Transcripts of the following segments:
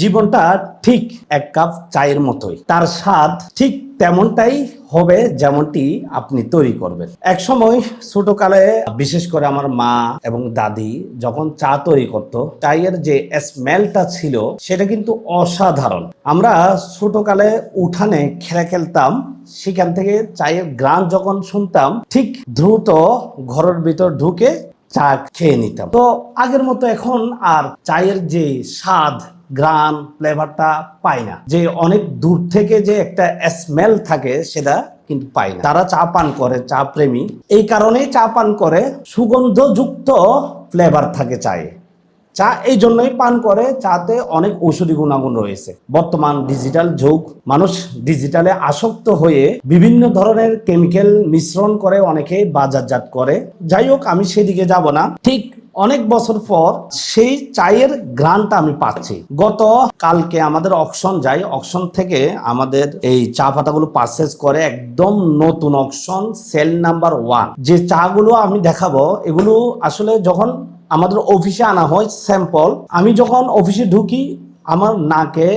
জীবনটা ঠিক এক কাপ চায়ের মতোই। তার স্বাদ ঠিক তেমনটাই হবে যেমনটি আপনি তৈরি করবেন। এক সময় ছোটকালে বিশেষ করে আমার মা এবং দাদি যখন চা তৈরি করত, চায়ের যে স্মেলটা ছিল সেটা কিন্তু অসাধারণ। আমরা ছোটকালে উঠানে খেলা খেলতাম, সেখান থেকে চায়ের গ্রান যখন শুনতাম, ঠিক দ্রুত ঘরের ভিতর ঢুকে চা খেয়ে নিতাম। তো আগের মতো এখন আর চায়ের যে স্বাদ গ্রান ফ্লেভারটা পাই না। যে অনেক দূর থেকে যে একটা স্মেল থাকে, সেটা কিন্তু পাই না। তারা চা পান করে, চা প্রেমী। এই কারণেই চা পান করে, সুগন্ধযুক্ত ফ্লেভার থাকে চায়ে। চা এই জন্যই পান করে, চাতে অনেক ঔষধি গুণাগুণ রয়েছে। বর্তমান ডিজিটাল যুগ, মানুষ ডিজিটালে আসক্ত হয়ে বিভিন্ন ধরনের কেমিক্যাল মিশ্রণ করে অনেকে বাজারজাত করে। যাই হোক, আমি সেদিকে যাব না। ঠিক অনেক বছর পর সেই চায়ের গ্রানটা আমি পাচ্ছি। গত কালকে আমাদের অকশন যাই অকশন থেকে আমাদের এই চা পাতাগুলো পারচেস করে একদম নতুন অকশন সেল নাম্বার ওয়ান যে চাগুলো আমি দেখাবো, এগুলো আসলে যখন আমাদের অফিসে আনা হয় স্যাম্পল আমি যখন অফিসে ঢুকি, আমার নাকে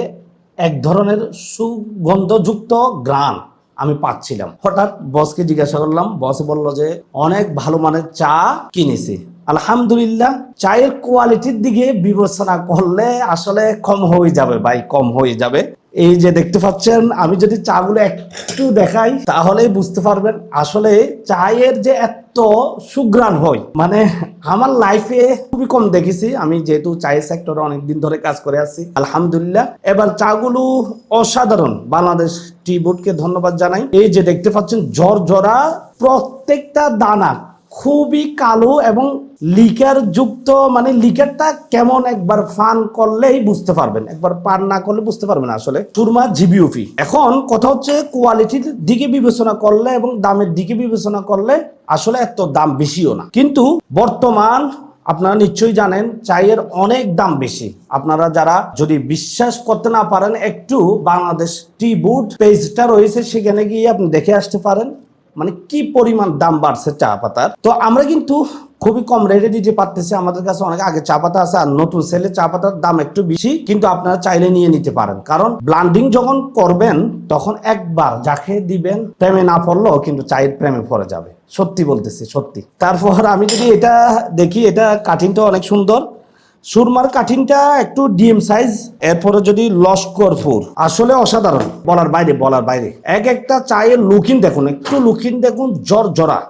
এক ধরনের সুগন্ধযুক্ত গ্রান আমি পাচ্ছিলাম। হঠাৎ বসকে জিজ্ঞাসা করলাম বস বলল যে, অনেক ভালো মানের চা কিনেছি। আলহামদুলিল্লাহ, চায়ের কোয়ালিটির দিকে বিবেচনা করলে আসলে কম হয়ে যাবে ভাই, কম হয়ে যাবে। এই যে দেখতে পাচ্ছেন, আমি যদি চাগুলো একটু দেখাই তাহলেই বুঝতে পারবেন আসলে চায়ের যে এত সুগ্রাণ হয় মানে আমার লাইফে খুবই কম দেখেছি। আমি যেহেতু চায়ের সেক্টরে অনেকদিন ধরে কাজ করে আছি, আলহামদুলিল্লাহ। এবার চাগুলো অসাধারণ, বাংলাদেশ টি বোর্ডকে ধন্যবাদ জানাই। এই যে দেখতে পাচ্ছেন জরা প্রত্যেকটা দানা খুবই কালো এবং লিকার যুক্ত মানে লিকারটা কেমন একবার ফান করলেই বুঝতে পারবেন। একবার পান না করলে বুঝতে পারবেন আসলে। সুরমা জিবিউপি এখন কথা হচ্ছে কোয়ালিটির দিকে বিবেচনা করলে এবং দামের দিকে বিবেচনা করলে আসলে এত দাম বেশিও না। কিন্তু বর্তমান আপনারা নিশ্চয়ই জানেন, চায়ের অনেক দাম বেশি। আপনারা যারা যদি বিশ্বাস করতে না পারেন, একটু বাংলাদেশ টি বুট পেজটা রয়েছে, সেখানে গিয়ে আপনি দেখে আসতে পারেন। মানে কি পরিমাণ দাম বাড়ছে চা পাতার? তো আমরা কিন্তু খুবই কম রেটে দিতে পারতেছি। আমাদের কাছে অনেক আগে চা পাতা আছে আর নতুন সেলে চা পাতার দাম একটু বেশি, কিন্তু আপনারা চাইলে নিয়ে নিতে পারেন। কারণ ব্লান্ডিং যখন করবেন, তখন একবার যাকে দিবেন, প্রেমে না পড়লেও কিন্তু চায়ের প্রেমে পড়ে যাবে। সত্যি বলতেছি, সত্যি। তারপর আমি যদি এটা দেখি, এটা কাটিংটা অনেক সুন্দর। সুরমার কাঠিনটা একটু ডিএম সাইজ এরপরে যদি লস্কর ফুর। আসলে অসাধারণ। বলার বাইরে বলার বাইরে। এক একটা চায়ের লুকিন দেখুন, একটু লুকিন দেখুন, জ্বর জরা।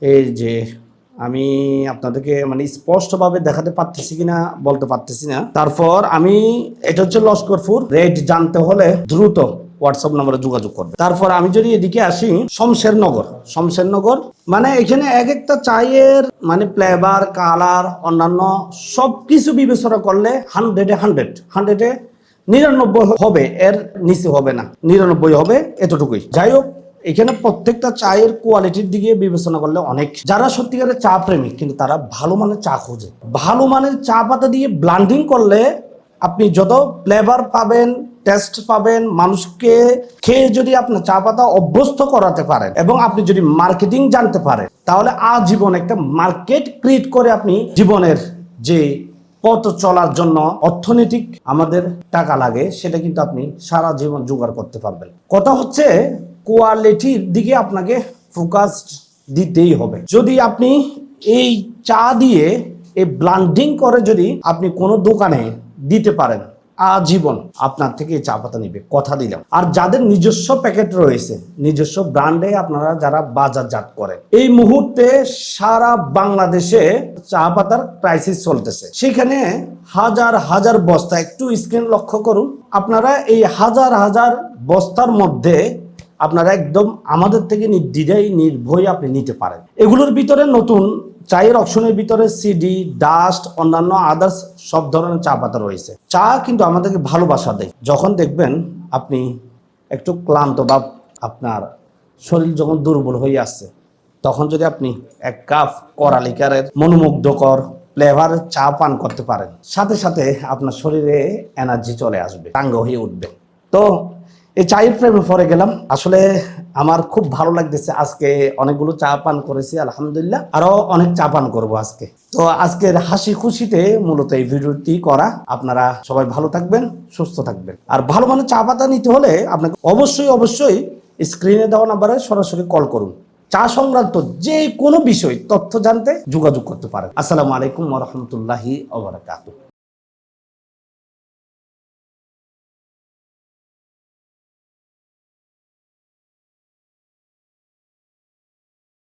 এই যে, আমি আপনাদেরকে মানে স্পষ্টভাবে দেখাতে পারতেছি কিনা, বলতে পারতেছি না। তারপর আমি, এটা হচ্ছে লস্করপুর রেট জানতে হলে দ্রুত হোয়াটসঅ্যাপ নম্বরে যোগাযোগ করবে। তারপর আমি যদি এদিকে আসি, শমশেরনগর। শমশেরনগর মানে এখানে এক একটা চায়ের মানে ফ্লেভার কালার অন্যান্য সব কিছু বিবেচনা করলে হান্ড্রেডে হান্ড্রেড হান্ড্রেডে নিরানব্বই হবে, এর নিচে হবে না। নিরানব্বই হবে এতটুকুই। যাই হোক, এখানে প্রত্যেকটা চায়ের কোয়ালিটির দিকে বিবেচনা করলে অনেক। যারা সত্যিকারের চা প্রেমিক, কিন্তু তারা ভালো মানের চা খোঁজে। ভালো মানের চা পাতা দিয়ে ব্লান্ডিং করলে আপনি যত ফ্লেভার পাবেন টেস্ট পাবেন, মানুষকে খেয়ে যদি আপনার চা পাতা অভ্যস্ত করাতে পারেন এবং আপনি যদি মার্কেটিং জানতে পারেন, তাহলে আজীবন একটা মার্কেট ক্রিয়েট করে আপনি জীবনের যে পথ চলার জন্য অর্থনৈতিক আমাদের টাকা লাগে, সেটা কিন্তু আপনি সারা জীবন জোগাড় করতে পারবেন। কথা হচ্ছে কোয়ালিটির দিকে আপনাকে ফোকাস দিতেই হবে। যদি আপনি এই চা দিয়ে, এই ব্লান্ডিং করে যদি আপনি কোনো দোকানে দিতে পারেন। আজীবন আপনার থেকে চা পাতা নিবে। কথা দিলাম। আর যাদের নিজস্ব প্যাকেট রয়েছে, নিজস্ব ব্র্যান্ডে আপনারা যারা বাজারজাত করে, এই মুহূর্তে সারা বাংলাদেশে চা পাতার ক্রাইসিস চলতেছে। সেখানে হাজার হাজার বস্তা, একটু স্ক্রিন লক্ষ্য করুন। আপনারা এই হাজার হাজার বস্তার মধ্যে আপনারা একদম আমাদের থেকে নির্দ্বিধায় নির্ভয় আপনি নিতে পারেন। এগুলোর ভিতরে নতুন চায়ের অপশনের ভিতরে সিডি, ডাস্ট, অন্যান্য আদার্স সব ধরনের চা পাতা রয়েছে। চা কিন্তু আমাদেরকে ভালোবাসা দেয়। যখন দেখবেন আপনি একটু ক্লান্ত বা আপনার শরীর যখন দুর্বল হয়ে আসছে, তখন যদি আপনি এক কাপ করালিকারের মনোমুগ্ধকর ফ্লেভার চা পান করতে পারেন, সাথে সাথে আপনার শরীরে এনার্জি চলে আসবে চাঙ্গ হয়ে উঠবে। তো এই চায়ের প্রেমে পরে গেলাম। আসলে আমার খুব ভালো লাগতেছে আজকে অনেকগুলো চা পান করেছি, আলহামদুলিল্লাহ। আরও অনেক চা পান করব আজকে। তো আজকের হাসি খুশিতে মূলত এই ভিডিওটি করা। আপনারা সবাই ভালো থাকবেন, সুস্থ থাকবেন। আর ভালো মানের চা পাতা নিতে হলে আপনাকে অবশ্যই অবশ্যই স্ক্রিনে দেওয়া নাম্বারে সরাসরি কল করুন। চা সংক্রান্ত যে কোনো বিষয়, তথ্য জানতে যোগাযোগ করতে পারেন। আসসালামু আলাইকুম ওরহমতুল্লাহি ওবরাকাতুহ